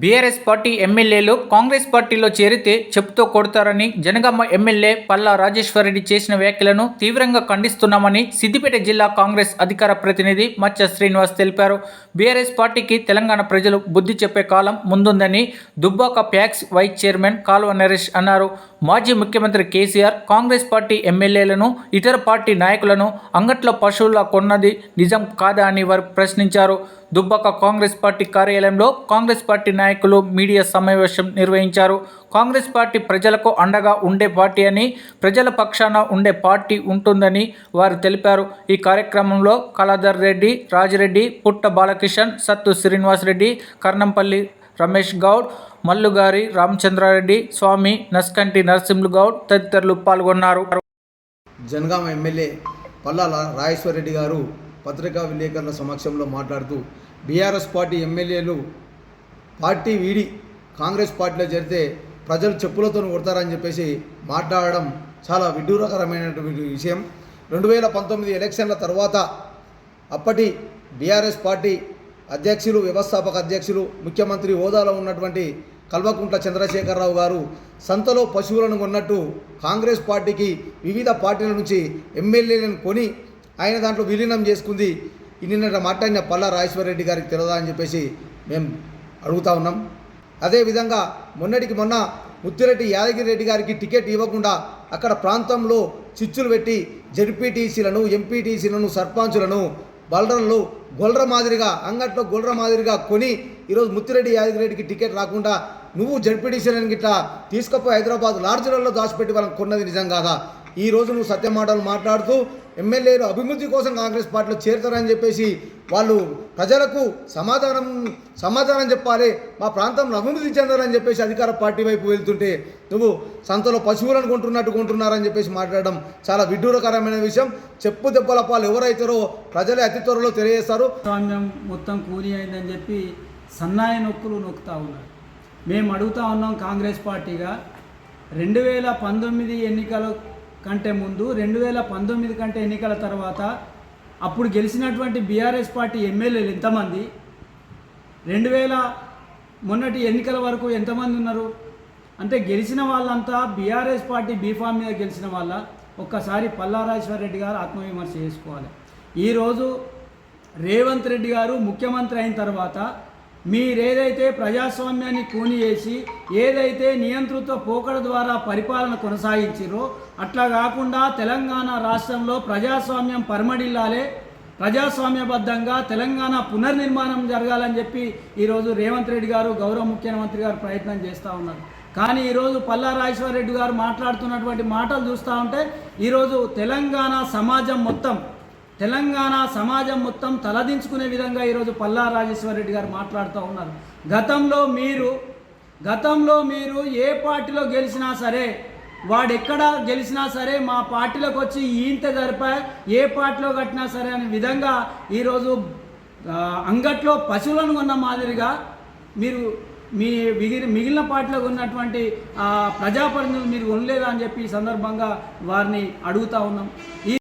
BRS party ఎమ్మెల్యేలు కాంగ్రెస్ పార్టీలో చేరితే చెప్పుతో కొడతారని జనగామ ఎమ్మెల్యే పల్లా రాజేశ్వరరెడ్డి చేసిన వ్యాఖ్యలను తీవ్రంగా ఖండిస్తున్నామని సిద్దిపేట జిల్లా కాంగ్రెస్ అధికార ప్రతినిధి మచ్చ శ్రీనివాస్ తెలిపారు. బీఆర్ఎస్ పార్టీకి తెలంగాణ ప్రజలు బుద్ధి చెప్పే కాలం ముందుందని Dubbaka PACS vice chairman Kalva Naresh అన్నారు. మాజీ ముఖ్యమంత్రి కేసీఆర్ కాంగ్రెస్ పార్టీ ఎమ్మెల్యేలను ఇతర పార్టీ నాయకులను అంగట్లో పశువులా కొన్నది నిజం కాదా అని వారు ప్రశ్నించారు. దుబ్బాక కాంగ్రెస్ పార్టీ కార్యాలయంలో కాంగ్రెస్ పార్టీ నాయకులు నాయకులు మీడియా సమావేశం నిర్వహించారు. కాంగ్రెస్ పార్టీ ప్రజలకు అండగా ఉండే పార్టీ అని ప్రజల పక్షాన ఉండే పార్టీ ఉంటుందని వారు తెలిపారు. ఈ కార్యక్రమంలో కళాధర్ రెడ్డి రాజిరెడ్డి పుట్ట బాలకిషన్ సత్తు శ్రీనివాసరెడ్డి కర్ణంపల్లి రమేష్ గౌడ్ మల్లుగారి రామచంద్రారెడ్డి స్వామి నస్కంటి నరసింహులు గౌడ్ తదితరులు పాల్గొన్నారు. జనగామ ఎమ్మెల్యే పల్లాల రాజేశ్వరరెడ్డి గారు పత్రికా విలేకరుల సమక్షంలో మాట్లాడుతూ బీఆర్ఎస్ పార్టీ ఎమ్మెల్యేలు పార్టీ వీడి కాంగ్రెస్ పార్టీలో చేరితే ప్రజలు చెప్పులతో కొడతారని చెప్పేసి మాట్లాడడం చాలా విడ్డూరకరమైనటువంటి విషయం. రెండు వేల పంతొమ్మిది ఎలక్షన్ల తర్వాత అప్పటి బీఆర్ఎస్ పార్టీ అధ్యక్షులు వ్యవస్థాపక అధ్యక్షులు ముఖ్యమంత్రి హోదాలో ఉన్నటువంటి కల్వకుంట్ల చంద్రశేఖరరావు గారు సంతలో పశువులను కొన్నట్టు కాంగ్రెస్ పార్టీకి వివిధ పార్టీల నుంచి ఎమ్మెల్యేలను కొని ఆయన దాంట్లో విలీనం చేసుకుంది. నిన్న మాట్లాడిన పల్లా రాజేశ్వరరెడ్డి గారికి తెలియదా అని చెప్పేసి మేము అడుగుతా ఉన్నాం. అదేవిధంగా మొన్నటికి మొన్న ముత్తిరెడ్డి యాదగిరి రెడ్డి గారికి టికెట్ ఇవ్వకుండా అక్కడ ప్రాంతంలో చిచ్చులు పెట్టి జడ్పీటీసీలను ఎంపీటీసీలను సర్పంచులను బలరంలో గొల్ర మాదిరిగా అంగట్లో గొల్ర మాదిరిగా కొని ఈరోజు ముత్తిరెడ్డి యాదగిరెడ్డికి టికెట్ రాకుండా నువ్వు జడ్పీటీసీలను గిట్లా తీసుకుపోయి హైదరాబాద్ లాడ్జ్లలో దాచిపెట్టి వాళ్ళని కొన్నది నిజం కాదా? ఈ రోజు నువ్వు సత్య మాటలు మాట్లాడుతూ ఎమ్మెల్యేలు అభివృద్ధి కోసం కాంగ్రెస్ పార్టీలో చేరుతారని చెప్పేసి వాళ్ళు ప్రజలకు సమాధానం సమాధానం చెప్పాలి. మా ప్రాంతంలో అభివృద్ధి చెందాలని చెప్పేసి అధికార పార్టీ వైపు వెళ్తుంటే నువ్వు సంతలో పశువులను కొంటున్నట్టు కొంటున్నారని చెప్పేసి మాట్లాడడం చాలా విడ్డూరకరమైన విషయం. చెప్పు దెబ్బల పాలు ఎవరైతారో ప్రజలే అతి త్వరలో తెలియజేస్తారు. స్వామ్యం మొత్తం కూలి అయిందని చెప్పి సన్నాయి నొక్కులు నొక్కుతా ఉన్నారు. మేము అడుగుతా ఉన్నాం కాంగ్రెస్ పార్టీగా రెండు వేల పంతొమ్మిది ఎన్నికల కంటే ముందు రెండు వేల పంతొమ్మిది కంటే ఎన్నికల తర్వాత అప్పుడు గెలిచినటువంటి బీఆర్ఎస్ పార్టీ ఎమ్మెల్యేలు ఎంతమంది? రెండు వేల మొన్నటి ఎన్నికల వరకు ఎంతమంది ఉన్నారు? అంటే గెలిచిన వాళ్ళంతా బీఆర్ఎస్ పార్టీ బీఫామ్ మీద గెలిచిన వాళ్ళ. ఒక్కసారి పల్లారాజేశ్వర రెడ్డి గారు ఆత్మవిమర్శ చేసుకోవాలి. ఈరోజు రేవంత్ రెడ్డి గారు ముఖ్యమంత్రి అయిన తర్వాత మీరేదైతే ప్రజాస్వామ్యాన్ని కూనియేసి ఏదైతే నియంతృత్వ పోకడ ద్వారా పరిపాలన కొనసాగించారో అట్లా కాకుండా తెలంగాణ రాష్ట్రంలో ప్రజాస్వామ్యం పరమడిల్లాలే ప్రజాస్వామ్యబద్ధంగా తెలంగాణ పునర్నిర్మాణం జరగాలని చెప్పి ఈరోజు రేవంత్ రెడ్డి గారు గౌరవ ముఖ్యమంత్రి గారు ప్రయత్నం చేస్తూ ఉన్నారు. కానీ ఈరోజు పల్లా రెడ్డి గారు మాట్లాడుతున్నటువంటి మాటలు చూస్తూ ఉంటే ఈరోజు తెలంగాణ సమాజం మొత్తం తెలంగాణ సమాజం మొత్తం తలదించుకునే విధంగా ఈరోజు పల్లా రెడ్డి గారు మాట్లాడుతూ ఉన్నారు. గతంలో మీరు గతంలో మీరు ఏ పార్టీలో గెలిచినా సరే వాడు ఎక్కడ గెలిచినా సరే మా పార్టీలోకి వచ్చి ఈంత జరిపా ఏ పార్టీలో కట్టినా సరే అనే విధంగా ఈరోజు అంగట్లో పశువులను కొన్న మాదిరిగా మీరు మీ మిగిలిన మిగిలిన పార్టీలో ఉన్నటువంటి ప్రజాప్రతినిధులు మీరు ఉండలేదా అని చెప్పి ఈ సందర్భంగా వారిని అడుగుతా ఉన్నాం. ఈ